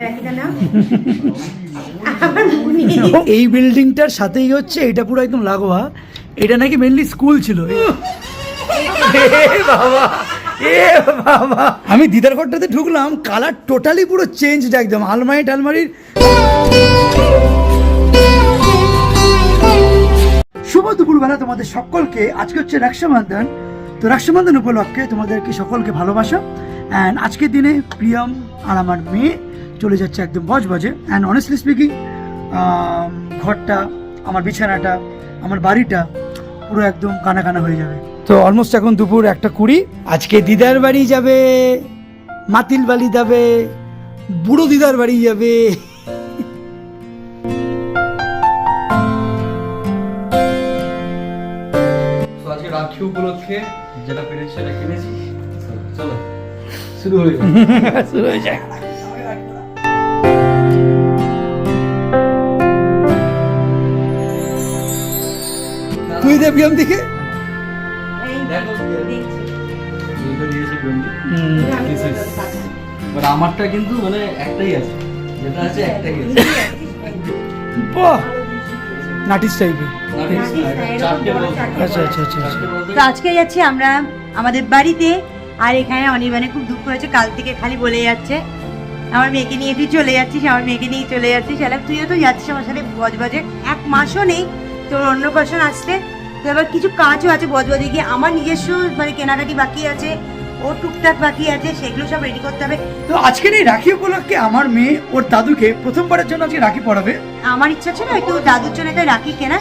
এই বিল্ডিংটার সাথেই হচ্ছে, এটা পুরো একদম লাগোয়া। এটা নাকি মেনলি স্কুল ছিল। বাবা, এ বাবা। আমি দিদার ঘরটাতে ঢুকলাম কালার টোটালি পুরো চেঞ্জ একদম, আলমারি টালমারির। শুভ দুপুরবেলা তোমাদের সকলকে। আজকে হচ্ছে রক্ষাবন্ধন। তো রক্ষাবন্ধন উপলক্ষে তোমাদেরকে সকলকে ভালোবাসা। অ্যান্ড আজকের দিনে প্রিয়ম আর আমার মেয়ে চলে যাচ্ছে একদম বজ বাজে। অ্যান্ড অনেস্টলি স্পিকিং ঘরটা আমার বিছানাটা আমার বাড়িটা পুরো একদম কানা কানা হয়ে যাবে। তো অলমোস্ট এখন দুপুর একটা কুড়ি। আজকে দিদার বাড়ি যাবে মাতিল বাড়ি যাবে বুড়ো দিদার বাড়ি যাবে। রাখি উপলক্ষে যেটা পেরেছি সেটা কিনেছি। চলো। শুরু হয়ে গেল শুরু হয়ে যায় তুই দে দিকে দেখো? আমি। বাট আমারটা কিন্তু মানে একটাই আছে। যেটা আছে একটাই আছে। বাহ! নাটিস টাইপের আচ্ছা আচ্ছা আচ্ছা আচ্ছা। তো আজকে যাচ্ছি আমরা আমাদের বাড়িতে আর এখানে অনির্বাণে খুব দুঃখ হয়েছে কাল থেকে খালি বলে যাচ্ছে। আমার মেয়েকে নিয়ে তুই চলে যাচ্ছিস আমার মেয়েকে নিয়ে চলে যাচ্ছিস। আলাম তুইও তো যাচ্ছিস আমার সাথে বজবাজে। এক মাসও নেই তোর অন্য পাশন আসলে তো এবার কিছু কাজও আছে বজবজে গিয়ে। আমার নিজস্ব মানে কেনাকাটি বাকি আছে ওর টুকটাক বাকি আছে সেগুলো সব রেডি করতে হবে। তো আজকের এই রাখি উপলক্ষে আমার মেয়ে ওর দাদুকে প্রথমবারের জন্য আজকে রাখি পড়াবে আমার ইচ্ছা ছিল একটু দাদুর জন্য একটা রাখি কেনা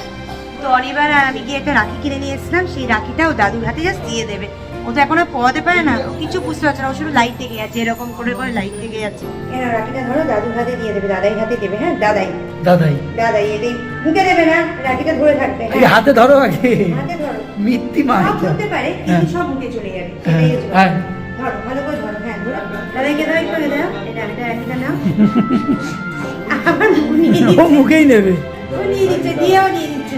তো অনেকবার আমি গিয়ে একটা রাখি কিনে নিয়ে এসেছিলাম সেই রাখিটা ও দাদুর হাতে জাস্ট দিয়ে দেবে। ও তো এখনও পড়াতে পারে না। কিছু বুঝতে পারছে না। ও শুধু লাইট থেকে যাচ্ছে এরকম করে করে লাইট থেকে যাচ্ছে। এর রাখিটা ধরো দাদুর হাতে দিয়ে দেবে দাদাই হাতে দেবে হ্যাঁ? দাদাই। দাদাই। দাদাই এটাই মুখে দেবে না রাখিটা ধরে থাকবে এই হাতে ধরো আগে। হাতে ধরো। মিথ্যি মা ধরতে পারে কিন্তু সব মুখে চলে যাবে। সেটাই হ্যাঁ। ধরো ভালো করে ধরো হ্যাঁ ধরো। দাদাইকে দাও একটু দাও এটা এটা রাখিটা নাও। আমার ও মুখেই নেবে। ও নিয়ে নিচ্ছে দিয়েও নিয়ে নিচ্ছে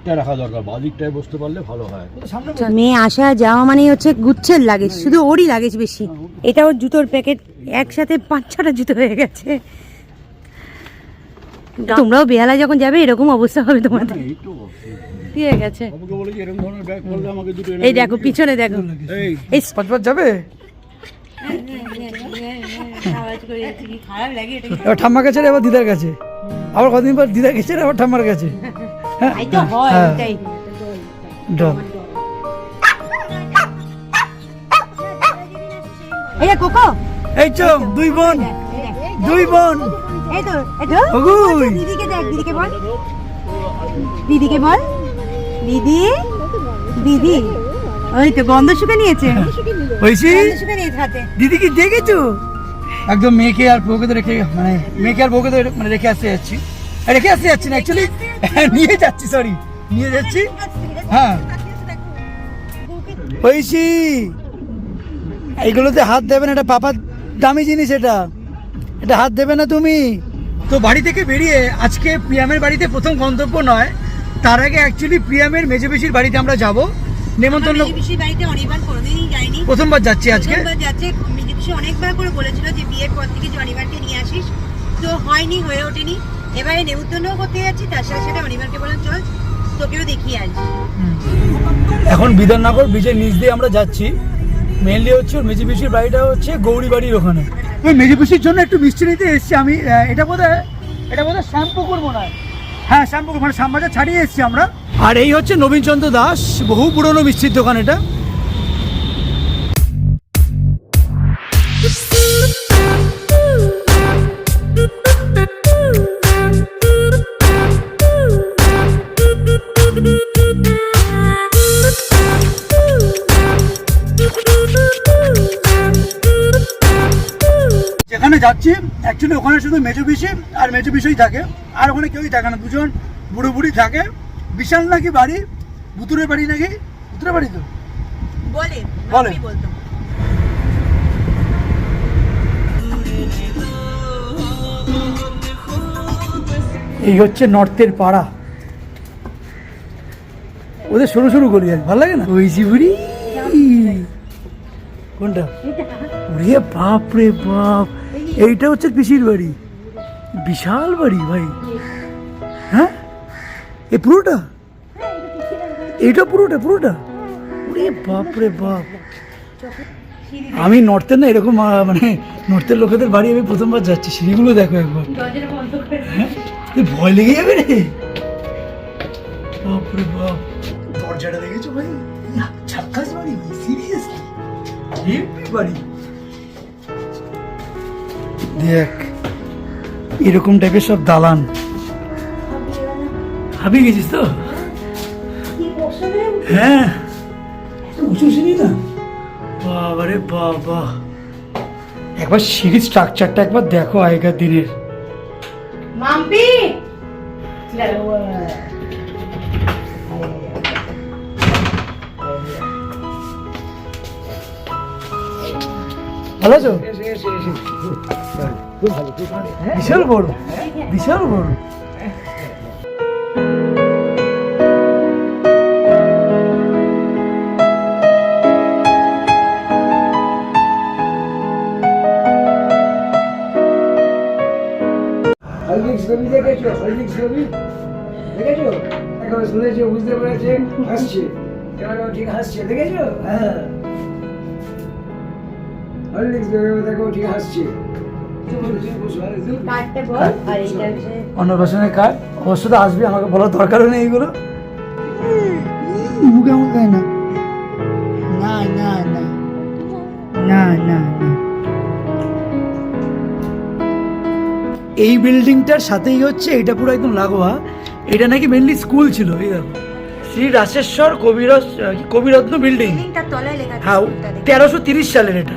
ডান দিকটায় রাখা দরকার বাঁ দিকটায় বসতে পারলে ভালো হয় মেয়ে আসা যাওয়া মানে হচ্ছে গুচ্ছের লাগেজ শুধু ওরই লাগেজ বেশি এটা ওর জুতোর প্যাকেট একসাথে পাঁচ ছটা জুতো হয়ে গেছে তোমরাও বেহালা যখন যাবে এরকম অবস্থা হবে তোমাদের এই ঠিক গেছে বাবুকে বলেছি এরকম ধরনের ব্যাগ করলে আমাকে দুটো এনে এই দেখো পিছনে দেখো এই এই পাঁচ পাঁচ যাবে খারাপ লাগে এটা এবার ঠাম্মার কাছে আর এবার দিদার কাছে আবার কদিন পর দিদার কাছে আবার ঠাম্মার কাছে হ্যাঁ তাই তো হয় হ্যাঁ। ওটাই এই কোকো। এই তো দুই বোন। দুই বোন। এই তো এই তো। দিদিকে দেখ দিদিকে বল। দিদিকে বল। দিদি দিদি। ওই তো গন্ধ শুকে নিয়েছে। হয়েছি? হাতে। দিদি কি দেখেছ? একদম মেয়েকে আর বউকে তো রেখে মানে মেয়েকে আর বউকে তো মানে রেখে আসতে যাচ্ছি। রেখে আসতে যাচ্ছি না অ্যাকচুয়ালি নিয়ে যাচ্ছি সরি নিয়ে যাচ্ছি? হ্যাঁ। হয়েছি এইগুলোতে হাত দেবে না এটা পাপার দামি জিনিস এটা। এটা হাত দেবে না তুমি। তো বাড়ি থেকে বেরিয়ে আজকে প্রিয়ামের বাড়িতে প্রথম গন্তব্য নয় তার আগে অ্যাকচুয়ালি প্রিয়ামের মেজবেশির বাড়িতে আমরা যাব। নেমন্তন্ন বাড়িতে অনির্বাণ কোনোদিনই প্রথমবার যাচ্ছি আজকে। যাচ্ছে। মেজবিশি অনেকবার করে বলেছিল যে বিয়ের পর থেকে অনির্বাণকে নিয়ে আসিস। তো হয়নি হয়ে ওঠেনি। এবারে নেমন্তন্নও করতে যাচ্ছি তার সাথে সাথে অনির্বাণকে বললাম চল তোকেও দেখিয়ে আসি এখন বিধাননগর ব্রিজের নিচ দিয়ে আমরা যাচ্ছি। মেনলি হচ্ছে ওর মেজি পিসির বাড়িটা হচ্ছে গৌরী বাড়ির ওখানে। ওই মেজি পিসির জন্য একটু মিষ্টি নিতে এসেছি আমি। এটা বোধহয় এটা বোধহয় শ্যাম্পু করব না। হ্যাঁ শ্যাম্পু মানে শ্যামবাজার ছাড়িয়ে এসেছি আমরা। আর এই হচ্ছে নবীনচন্দ্র দাস বহু পুরনো মিষ্টির দোকান এটা। যেখানে যাচ্ছি অ্যাকচুয়ালি ওখানে শুধু মেজো পিসি আর মেজো পিসই থাকে। আর ওখানে কেউই থাকে না দুজন বুড়ো বুড়ি থাকে। বিশাল নাকি বাড়ি? ভুতুরের বাড়ি নাকি? ভুতুরের বাড়ি তো? বলে বলে। এই হচ্ছে নর্থের পাড়া। ওদের সরু সরু গলি আছে ভালো লাগে না? ওই জিবুড়ি কোনটা? ওরে বাপ রে বাপ। এইটা হচ্ছে পিসির বাড়ি। বিশাল বাড়ি ভাই। হ্যাঁ? এ পুরোটা? এইটা পুরোটা পুরোটা? ওরে বাপ রে বাপ। আমি নর্থের না, এরকম মানে নর্থের লোকেদের বাড়ি আমি প্রথমবার যাচ্ছি। সিঁড়িগুলো দেখো একবার। হ্যাঁ? ভয় লেগে যাবে রে বাপরে বাপ। দরজাটা দেখ এরকম টাইপের সব দালান। হাবি গেছিস তো? হ্যাঁ। উঁচু সিঁড়ি না? বাবারে বাবা। একবার সিঁড়ির স্ট্রাকচারটা একবার দেখো আগেকার দিনের। মাম্পি। ভালো আছো? বিশাল বড় বিশাল বড়। ছবি দেখেছ? হলদিক ছবি? দেখেছ? এখন শুনেছে, বুঝতে পেরেছে হাসছে। এবার ঠিক হাসছে? দেখেছ? হ্যাঁ। দেখো ঠিক হাসছে এটা হচ্ছে অন্নপ্রাশনের কার্ড? অবশ্য তো আসবে আমাকে বলার দরকারও নেই এগুলো। মুখে এমন খায় না। না না না। না না না। এই বিল্ডিংটার সাথেই হচ্ছে এটা পুরো একদম লাগোয়া। এটা নাকি মেনলি স্কুল ছিল এই দেখো। শ্রী রাজেশ্বর কবিরস কবিরত্ন বিল্ডিং। বিল্ডিংটার তলায় লেখা আছে হ্যাঁ তেরোশো তিরিশ সালের এটা।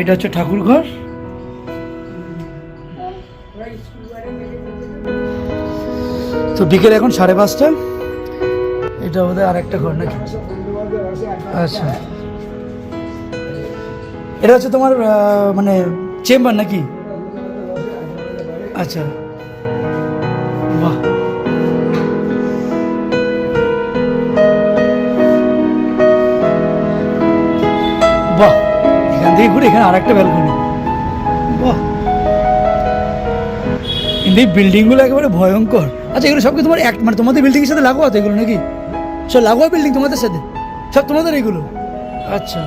এটা হচ্ছে ঠাকুর ঘর তো বিকেল এখন সাড়ে পাঁচটা। এটা বোধহয় আর একটা ঘর নাকি? আচ্ছা। এটা হচ্ছে তোমার মানে চেম্বার নাকি? আচ্ছা। বাহ। বাহ। এখান থেকে ঘুরে এখানে আর একটা ব্যালকনি কিন্তু এই বিল্ডিংগুলো একেবারে ভয়ঙ্কর। আচ্ছা এগুলো সব কি তোমার এক মানে তোমাদের বিল্ডিংয়ের সাথে লাগোয়া তো এগুলো নাকি? সব লাগোয়া বিল্ডিং তোমাদের সাথে? সব তোমাদের এগুলো? আচ্ছা।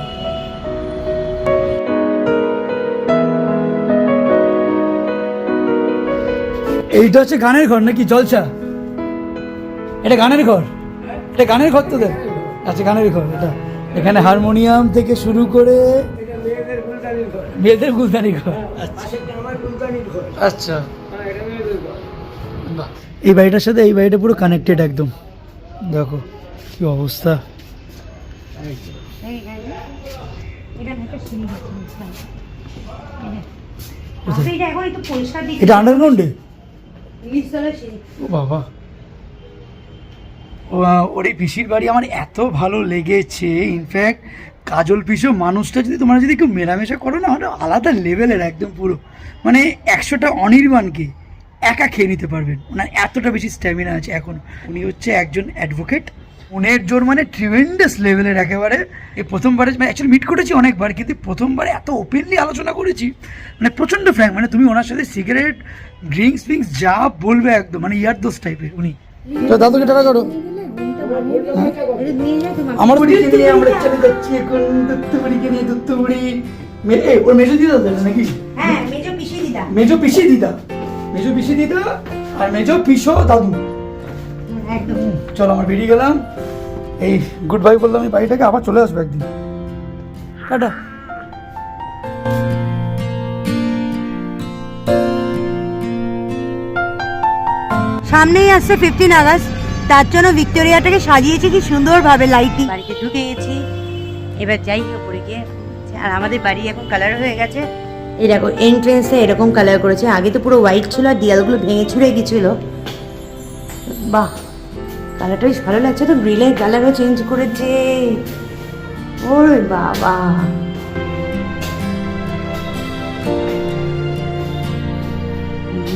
এইটা হচ্ছে গানের ঘর নাকি, জলসা? এটা গানের ঘর? এটা গানের ঘর তো দেখ আচ্ছা গানের ঘর, এটা। এখানে হারমোনিয়াম থেকে শুরু করে মেয়েদের গুলদানি ঘর। আচ্ছা। এই বাড়িটার সাথে এই বাড়িটা পুরো কানেক্টেড একদম। দেখো কি অবস্থা। এটা আন্ডারগ্রাউন্ডে ও বাবা। ওর এই পিসির বাড়ি আমার এত ভালো লেগেছে ইনফ্যাক্ট কাজল পিসো, মানুষটা যদি তোমরা যদি কেউ মেলামেশা করো না, ওটা আলাদা লেভেলের একদম পুরো। মানে একশোটা অনির্বাণকে একা খেয়ে নিতে পারবেন। ওনার এতটা বেশি স্ট্যামিনা আছে এখন। উনি হচ্ছে একজন অ্যাডভোকেট উনের জোর মানে ট্রিমেন্ডাস লেভেলের একেবারে। এই প্রথমবারে মানে অ্যাকচুয়ালি মিট করেছি অনেকবার, কিন্তু প্রথমবারে এত ওপেনলি আলোচনা করেছি। মানে প্রচণ্ড ফ্র্যাঙ্ক মানে তুমি ওনার সাথে সিগারেট ড্রিঙ্কস ফিঙ্কস যা বলবে একদম মানে ইয়ার দোষ টাইপের উনি। তো দাদুকে টাকা করো। আমার নিয়ে আমরা চলে যাচ্ছি এখন দত্তবাড়িকে নিয়ে দত্তবাড়ি মে- ওর মেজো দিদা দাদা নাকি? হ্যাঁ মেজো পিসি দিদা। মেজো পিসি দিদা। মেজো পিসি দিদা আর মেজো পিসো দাদু। হুম, একদম চলো আমরা বেরিয়ে গেলাম। এই গুড বাই বললাম এই বাড়িটাকে আবার চলে আসব একদিন। টাটা। সামনেই আসছে ফিফটিন আগস্ট। তার জন্য ভিক্টোরিয়াটাকে সাজিয়েছে কি সুন্দরভাবে লাইটিং বাড়িতে ঢুকে গেছি এবার যাই উপরে গিয়ে। আর আমাদের বাড়ি এখন কালার হয়ে গেছে। এই দেখো এন্ট্রেন্সে এরকম কালার করেছে। আগে তো পুরো হোয়াইট ছিল আর দেয়ালগুলো ভেঙে ছুড়ে গেছিল। বাহ কালারটা বেশ ভালো লাগছে তো। গ্রিলের কালারও চেঞ্জ করেছে। ওরে বাবা।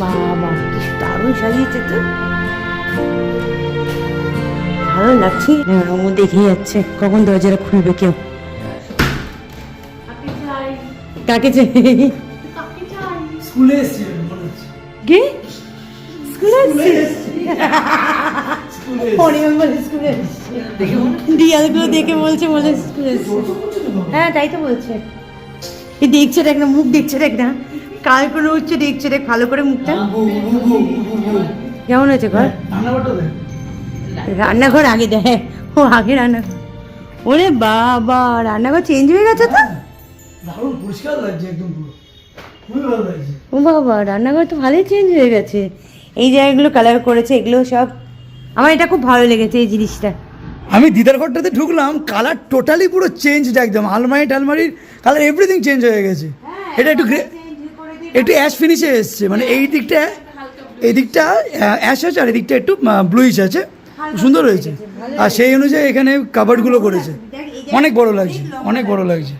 বাবা কি দারুণ সাজিয়েছে তো। ভালো লাগছে ও দেখে যাচ্ছে। কখন দরজাটা খুলবে কেউ? কাকে চাই? স্কুলে এসছে মনে কে? স্কুলে দেখে বলছে বলে স্কুলে হ্যাঁ তাই তো বলছে। দেখছে দেখ না মুখ দেখছে দেখ না। কাল করে উঠছে দেখছে দেখ ভালো করে মুখটা। কেমন হয়েছে ঘর? রান্নাঘর আগে দেখ ও আগে রান্নাঘর ওরে বাবা রান্নাঘর চেঞ্জ হয়ে গেছে তো? দারুণ পরিষ্কার লাগছে একদম পুরো। খুবই ভালো লাগছে। ও বাবা রান্নাঘর তো ভালোই চেঞ্জ হয়ে গেছে। এই জায়গাগুলো কালার করেছে এগুলো সব। আমার এটা খুব ভালো লেগেছে এই জিনিসটা। আমি দিদার ঘরটাতে ঢুকলাম কালার টোটালি পুরো চেঞ্জ একদম। আলমারি টালমারির কালার এভরিথিং চেঞ্জ হয়ে গেছে। এটা একটু গ্রে একটু অ্যাশ ফিনিশে এসছে। মানে এই দিকটা এই দিকটা অ্যাশ আছে আর এই দিকটা একটু ব্লুইশ আছে। সুন্দর হয়েছে। আর সেই অনুযায়ী এখানে কাবার্ডগুলো করেছে। অনেক বড় লাগছে অনেক বড় লাগছে।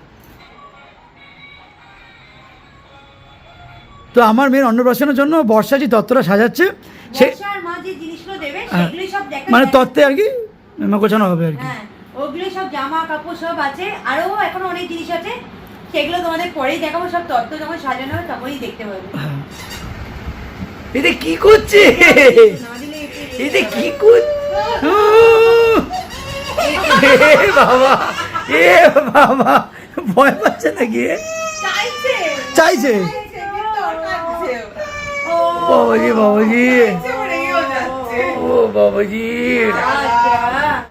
তো আমার মেয়ের অন্নপ্রাশনের জন্য বর্ষা যে তত্ত্বটা সাজাচ্ছে। সে হ্যাঁ। মানে তত্ত্বে আর কি গোছানো হবে আর কি। হ্যাঁ ওগুলো সব জামা কাপড় সব আছে। আরও এখনও অনেক জিনিস আছে। সেগুলো তোমাদের পরেই দেখাবো সব তত্ত্ব যখন সাজানো হবে তখনই দেখতে পাবে। এটা কি করছে? এটা কি করছে এ বাবা এ বাবা ভয় পাচ্ছে নাকি? চাইছে বাবাজি বাবাজি। ও বাবাজি